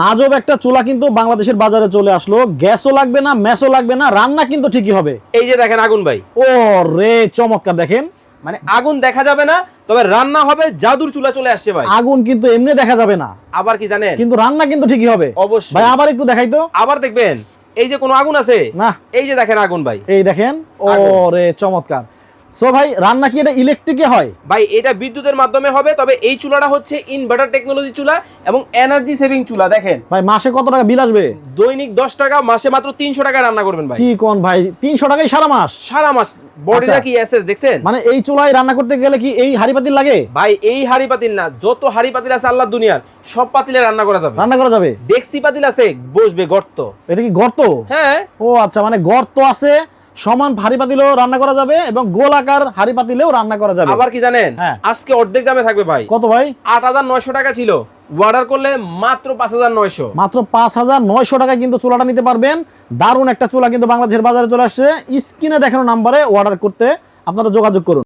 আজব একটা চুলা কিন্তু বাংলাদেশের বাজারে চলে আসলো। গ্যাসও লাগবে না ম্যাসও লাগবে না রান্না কিন্তু ঠিকই হবে। এই যে দেখেন আগুন ভাই। ও রে চমৎকার দেখেন। মানে আগুন দেখা যাবে না তবে রান্না হবে জাদুর চুলা চলে আসছে ভাই। আগুন কিন্তু এমনি দেখা যাবে না। আবার কি জানেন? কিন্তু রান্না কিন্তু ঠিকই হবে। অবশ্যই। ভাই আবার একটু দেখাই তো। আবার দেখবেন এই যে কোনো আগুন আছে? না। এই যে দেখেন আগুন ভাই। এই দেখেন। ও রে চমৎকার। সো ভাই রান্না কি এটা ইলেকট্রিকে হয়? ভাই এটা বিদ্যুতের মাধ্যমে হবে তবে এই চুলাটা হচ্ছে ইনভার্টার টেকনোলজি চুলা এবং এনার্জি সেভিং চুলা দেখেন। ভাই মাসে কত টাকা বিল আসবে? দৈনিক দশ টাকা মাসে মাত্র তিনশো টাকা রান্না করবেন ভাই। কি কোন ভাই তিনশো টাকাই সারা মাস? সারা মাস বডিটা আচ্ছা। কি এসএস দেখছেন? মানে এই চুলায় রান্না করতে গেলে কি এই হাড়ি পাতিল লাগে? ভাই এই হাড়ি পাতিল না যত হাড়ি পাতিল আছে আল্লাহ দুনিয়ার সব পাতিলে রান্না করা যাবে। রান্না করা যাবে? ডেক্সি পাতিল আছে বসবে গর্ত। এটা কি গর্ত? হ্যাঁ। ও আচ্ছা মানে গর্ত আছে সমান হাড়ি পাতিলেও রান্না করা যাবে এবং গোল আকার হাড়ি পাতিলেও রান্না করা যাবে। আবার কি জানেন? হ্যাঁ। আজকে অর্ধেক দামে থাকবে ভাই। কত ভাই? আট হাজার নয়শো টাকা ছিল। অর্ডার করলে মাত্র পাঁচ হাজার নয়শো। মাত্র পাঁচ হাজার নয়শো টাকায় কিন্তু চুলাটা নিতে পারবেন। দারুণ একটা চুলা কিন্তু বাংলাদেশের বাজারে চলে আসছে। স্ক্রিনে দেখানো নাম্বারে অর্ডার করতে আপনারা যোগাযোগ করুন।